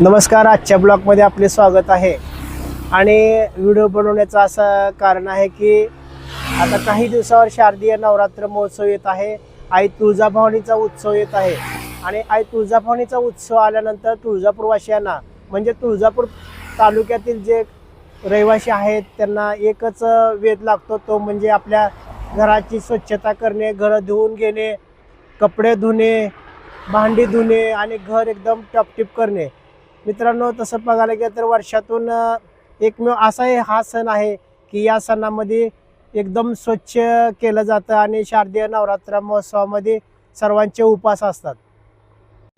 नमस्कार आजच्या ब्लॉगमध्ये आपले स्वागत आहे. आणि व्हिडिओ बनवण्याचं असं कारण आहे की आता काही दिवसावर शारदीय नवरात्र महोत्सव येत आहे. आई तुळजाभवानीचा उत्सव येत आहे. आणि आई तुळजाभवानीचा उत्सव आल्यानंतर तुळजापूरवासियांना म्हणजे तुळजापूर तालुक्यातील जे रहिवासी आहेत त्यांना एकच वेध लागतो तो म्हणजे आपल्या घराची स्वच्छता करणे घरं धुवून घेणे कपडे धुणे भांडी धुणे आणि घर एकदम टपटिप करणे. मित्रांनो तसं बघायला गेलं तर वर्षातून एकमेव असाही हा सण आहे की या सणामध्ये एकदम स्वच्छ केलं जातं आणि शारदीय नवरात्र महोत्सवामध्ये सर्वांचे उपास असतात.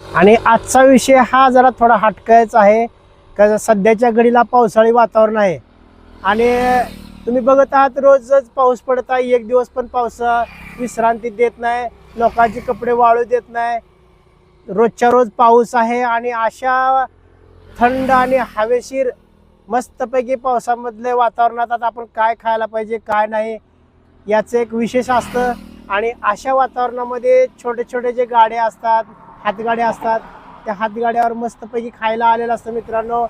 आणि आजचा विषय हा जरा थोडा हटकायचा आहे का सध्याच्या घडीला पावसाळी वातावरण आहे. आणि तुम्ही बघत आहात रोजच पाऊस पडत आहे एक दिवस पण पाऊस विश्रांती देत नाही लोकांचे कपडे वाळू देत नाही. रोजच्या रोज पाऊस आहे आणि अशा थंड आणि हवेशीर मस्तपैकी पावसामधल्या वातावरणात आता आपण काय खायला पाहिजे काय नाही याचं एक विशेष असतं. आणि अशा वातावरणामध्ये छोटे छोटे जे गाड्या असतात हातगाड्या असतात त्या हातगाड्यावर मस्तपैकी खायला आलेलं असतं मित्रांनो.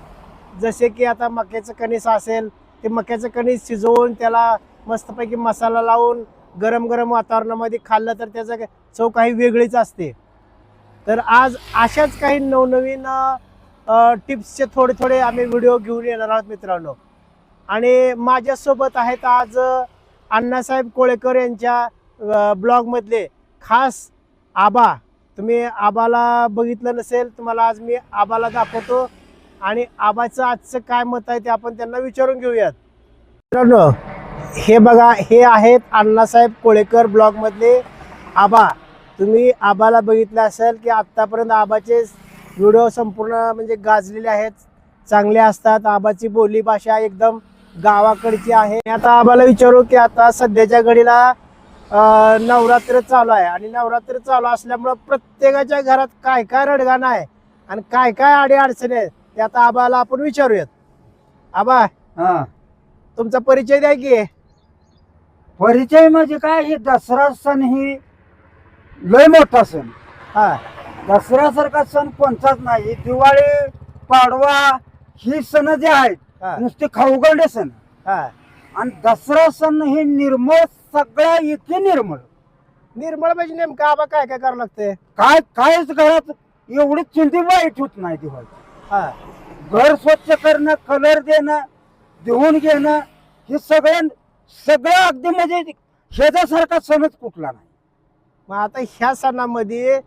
जसे की आता मक्याचं कणीस असेल ते मक्याचं कणीस शिजवून त्याला मस्तपैकी मसाला लावून गरम गरम वातावरणामध्ये खाल्लं तर त्याचं चव काही वेगळीच असते. तर आज अशाच काही नवनवीन टिप्सचे थोडे थोडे आम्ही व्हिडिओ घेऊन येणार आहोत मित्रांनो. आणि माझ्यासोबत आहेत आज अण्णासाहेब कोळेकर यांच्या ब्लॉगमधले खास आबा. तुम्ही आबाला बघितलं नसेल तुम्हाला आज मी आबाला दाखवतो. आणि आबाचं आजचं काय मत आहे ते आपण त्यांना विचारून घेऊयात. मित्रांनो हे बघा हे आहेत अण्णासाहेब कोळेकर ब्लॉगमधले आबा. तुम्ही आबाला बघितलं असेल की आत्तापर्यंत आबाचे व्हिडिओ संपूर्ण म्हणजे गाजलेले आहेत. चांगले असतात. आबाची बोली भाषा एकदम गावाकडची आहे. आता आबाला विचारू की आता सध्याच्या घडीला नवरात्र चालू आहे. आणि नवरात्र चालू असल्यामुळं प्रत्येकाच्या घरात काय काय रडगाणं आहे आणि काय काय अडी अडचणी आहेत ते आता आबाला आपण विचारूयात. आबा हा. तुमचा परिचय द्या की. परिचय म्हणजे काय? हे दसरा सण ही लय मोठा सण. हा. दसऱ्यासारखा सण कोणताच नाही. दिवाळी पाडवा ही सण जे आहेत नुसते खाऊगंडे सण. हा. आणि दसरा सण हे निर्मळ सगळ्या इथे निर्मळ. निर्मळ म्हणजे नेमकं आबा काय काय करावं लागतंय? काय कायच घरात एवढी चिंती वाईट होत नाही दिवाळी हा. घर स्वच्छ करणं कलर देणं धुवून घेणं हे सगळं सगळं अगदी म्हणजे शेजासारखा सणच कुठला नाही. मग आता ह्या सणामध्ये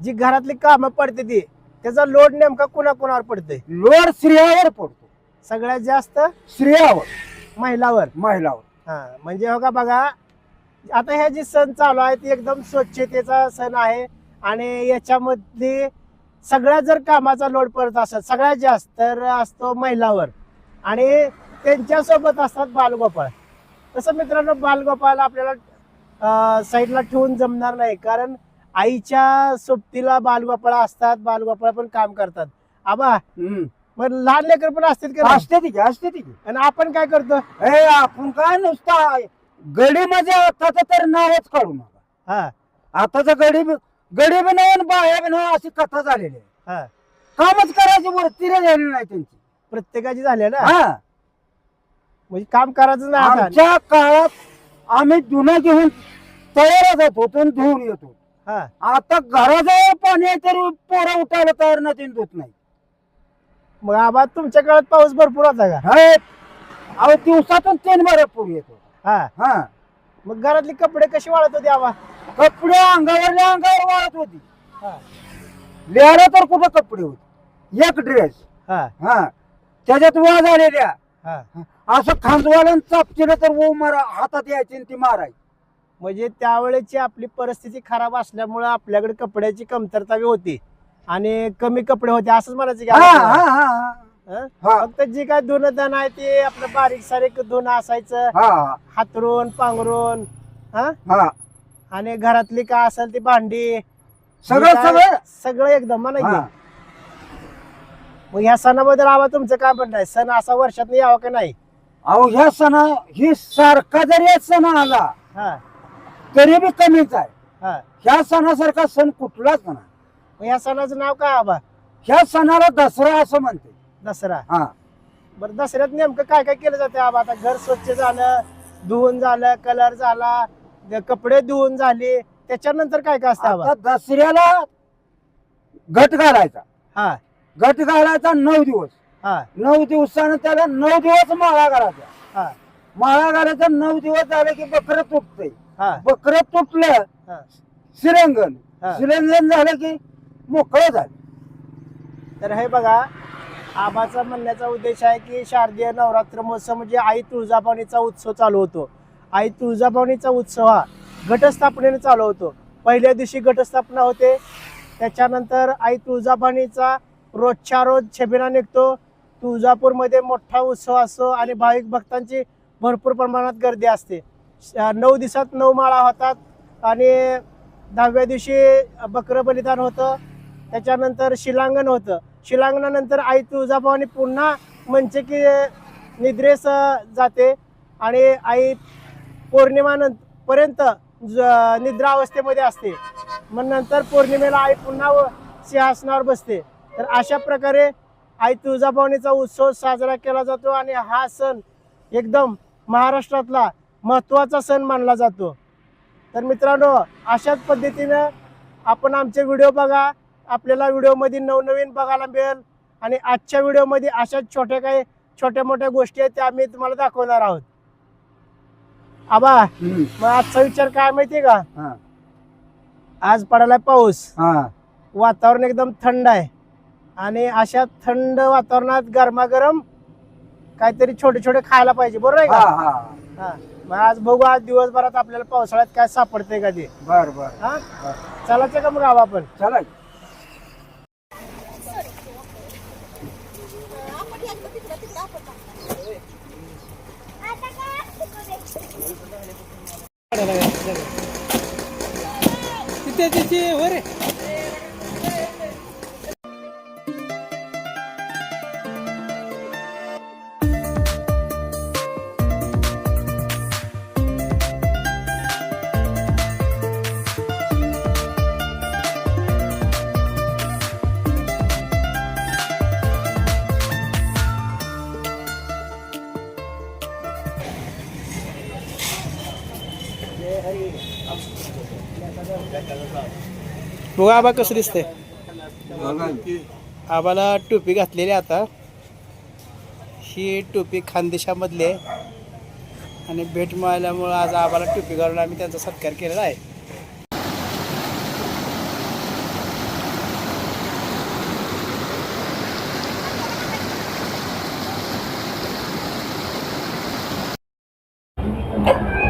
जी घरातली कामं पडते ती त्याचा लोड नेमका कुणा कुणावर पडतंय? लोड स्त्रियावर पडतो. सगळ्यात जास्त? स्त्रियावर महिलावर. महिलावर. हा म्हणजे हो का बघा आता ह्या जे सण चालू आहे ते एकदम स्वच्छतेचा सण आहे आणि याच्यामध्ये सगळ्यात जर कामाचा लोड पडत असत सगळ्यात जास्त तर असतो महिलावर. आणि त्यांच्यासोबत असतात बालगोपाळ. तसं मित्रांनो बालगोपाळ आपल्याला साईडला ठेवून जमणार नाही कारण आईच्या सोबतीला बालगोपाळ असतात बालगोपाळ पण काम करतात. आबा. मग लहान लेकर पण असतात का नाही? असते ती की, असते ती की. आणि आपण काय करतो? ए आपण काय नुसता गडीमध्ये आताच तर नावच काढू नका. हा. आताच गडी गडी बी नाही आणि बाया बी नाही अशी कथा झालेली आहे. हा. कामच करायची वरती झालेली नाही त्यांची. प्रत्येकाची झाली ना? हा. म्हणजे काम करायचं नाही आता. आमच्या काळात आम्ही जुना घेऊन तयार जात होतो आणि धुवून येतो हा. आता घराजवळ पाणी आहे तरी पोरं उठायला तयार नाही धुत नाही. मग आबा तुमच्या काळात पाऊस भरपूर होता का? हे, अहो दिवसातून तीन बारा पूर येतो. हा. हा. मग घरातले कपडे कसे वाळत होते आबा? कपडे अंगावरल्या अंगावर वाळत होती. हा. लिहायला तर कुठं कपडे होते. एक ड्रेस हा. हा. त्याच्यात वा झालेल्या हा. असं खांदवालन चापचिलं तर वो मारा हातात यायची आणि ती मारायची. म्हणजे त्यावेळेची आपली परिस्थिती खराब असल्यामुळं आपल्याकडे कपड्याची कमतरता बी होती. आणि कमी कपडे होते असंच म्हणायचं की हा हा. हा. हं? हा. फक्त जे काय धुणं धन आहे ते आपलं बारीक सारीक धुणं असायचं. हा. हातरून पांघरून हा? आणि घरातली काय असेल ती भांडी. सगळं काय- सगळं. सगळं एकदम म्हणा हा. मग ह्या सणाबद्दल आबा तुमचं काय म्हणणं आहे? सण असा वर्षात यावा का नाही? अहो ह्या सणा ही सारखा जरी सण आला हा. तरी बी कमीच आहे. हा. ह्या सणासारखा सण कुठलाच नाही मग ह्या सणाचं नाव काय आबा? ह्या सणाला दसरा असं म्हणते. दसरा? हा. बरं दसऱ्यात नेमकं काय काय केलं जातं आबा? आता घर स्वच्छ झालं धुवून झालं कलर झाला कपडे धुवून झाले त्याच्यानंतर काय काय असतं आबा? आता दसऱ्याला घट घालायचा. हा. घट घालायचा नऊ दिवस. हा. नऊ दिवसानं त्याला नऊ दिवस माळा घालायचा. हा. माळा घालायचा नऊ दिवस झाले की बकरं तुटतंय. हा. बकरं तुटलं श्रीरंगण. हा. श्रीरंगण झालं की मोकळं झालं. तर हे बघा आबाचा म्हणण्याचा उद्देश आहे की शारदीय नवरात्र महोत्सव म्हणजे आई तुळजाभवानीचा उत्सव चालू होतो. आई तुळजाभवानीचा उत्सव हा घटस्थापनेने चालू होतो. पहिल्या दिवशी घटस्थापना होते. त्याच्यानंतर आई तुळजाभवानीचा रोजच्या रोज छबिना निघतो. तुळजापूरमध्ये मोठा उत्सव असतो आणि भाविक भक्तांची भरपूर प्रमाणात गर्दी असते. श- नऊ दिवसात नऊ माळा होतात आणि दहाव्या दिवशी बकरं बलिदान होतं. त्याच्यानंतर शिलांगण होतं. शिलांगणानंतर आई तुळजाभवानी पुन्हा म्हणजे की निद्रेस जाते आणि आई पौर्णिमानंतर पर्यंत ज- निद्रा अवस्थेमध्ये असते. मग नंतर पौर्णिमेला आई पुन्हा व- सिंहासनावर बसते. तर अशा प्रकारे आई तुळजाभवानीचा उत्सव साजरा केला जातो आणि हा सण एकदम महाराष्ट्रातला महत्त्वाचा सण मानला जातो. तर मित्रांनो अशाच पद्धतीनं आपण आमचे व्हिडिओ बघा. आपल्याला व्हिडिओमध्ये नवनवीन बघायला मिळेल. आणि आजच्या व्हिडिओमध्ये अशाच छोट्या काही छोट्या मोठ्या गोष्टी आहेत त्या आम्ही तुम्हाला दाखवणार आहोत. आबा. मग आजचा विचार काय माहितीये का? हा. आज पडायला पाऊस. हा. वातावरण एकदम थंड आहे. आणि अशा थंड वातावरणात गरमागरम काहीतरी छोटे छोटे खायला पाहिजे बरोबर आहे हा, का? हा. हा. मग आज बघू आज दिवसभरात आपल्याला पावसाळ्यात काय सापडतंय का ते? बर बर. हा? चालायचं का मग आबा आपण. चला. तिथे तिथे वर. बघा आबा कसं दिसतंय. आबाला टोपी घातलेली आहे आता. ही टोपी खानदेशामधली आहे. आणि भेट मिळाल्यामुळं आज आबाला टोपी घालून आम्ही त्यांचा सत्कार केलेला आहे.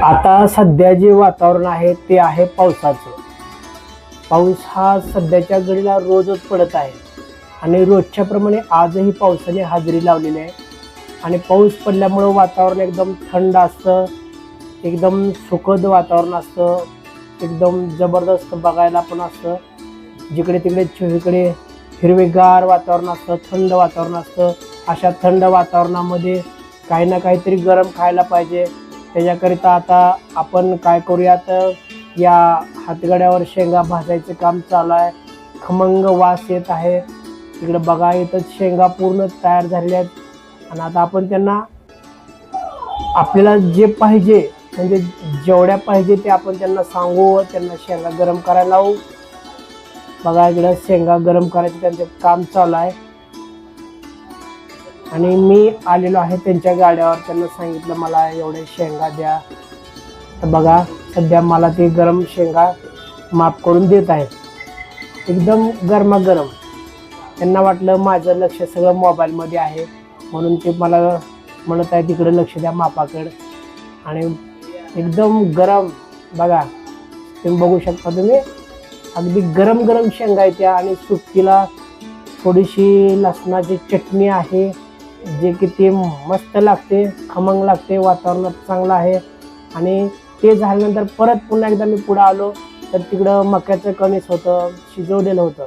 आता सध्या जे वातावरण आहे ते आहे पावसाचं. पाऊस हा सध्याच्या घडीला रोजच पडत आहे. आणि रोजच्याप्रमाणे आजही पावसाने हजेरी लावलेली आहे. आणि पाऊस पडल्यामुळं वातावरण एकदम थंड असतं. एकदम सुखद वातावरण असतं. एकदम जबरदस्त बघायला पण असतं. जिकडे तिकडे चोहीकडे हिरवेगार वातावरण असतं थंड वातावरण असतं. अशा थंड वातावरणामध्ये काही ना काहीतरी गरम खायला पाहिजे. त्याच्याकरिता आता आपण काय करूया तर या हातगाड्यावर शेंगा भाजायचं काम चालू आहे. खमंग वास येत आहे. इकडे बघा इथं शेंगा पूर्ण तयार झालेल्या आहेत. आणि आता आपण त्यांना आपल्याला जे पाहिजे म्हणजे जेवढ्या पाहिजे ते आपण त्यांना सांगू व त्यांना शेंगा गरम करायला लावू. बघा इकडं शेंगा गरम करायचं त्यांचं काम चालू आहे. आणि मी आलेलो आहे त्यांच्या गाड्यावर. त्यांना सांगितलं मला एवढ्या शेंगा द्या. तर बघा सध्या मला ते गरम शेंगा माफ करून देत आहेत. एकदम गरमागरम. त्यांना वाटलं माझं लक्ष सगळं मोबाईलमध्ये आहे. म्हणून ते मला म्हणत आहे तिकडं लक्ष द्या मापाकडं. आणि एकदम गरम. बघा तुम्ही बघू शकता तुम्ही अगदी गरम गरम शेंगा आहेत त्या आणि सुट्टीला थोडीशी लसणाची चटणी आहे जे की ते मस्त लागते खमंग लागते वातावरणात चांगलं आहे. आणि ते झाल्यानंतर परत पुन्हा एकदा मी पुढं आलो तर तिकडं मक्याचं कणीस होतं शिजवलेलं होतं.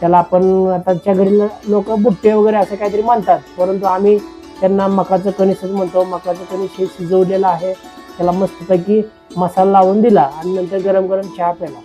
त्याला आपण आताच्या घरी लोक बुट्टे वगैरे असं काहीतरी म्हणतात परंतु आम्ही त्यांना मकाचं कणीसच म्हणतो. मकाचं कणीस हे शिजवलेलं आहे. त्याला मस्तपैकी मसाला लावून दिला आणि नंतर गरम गरम चहा प्याला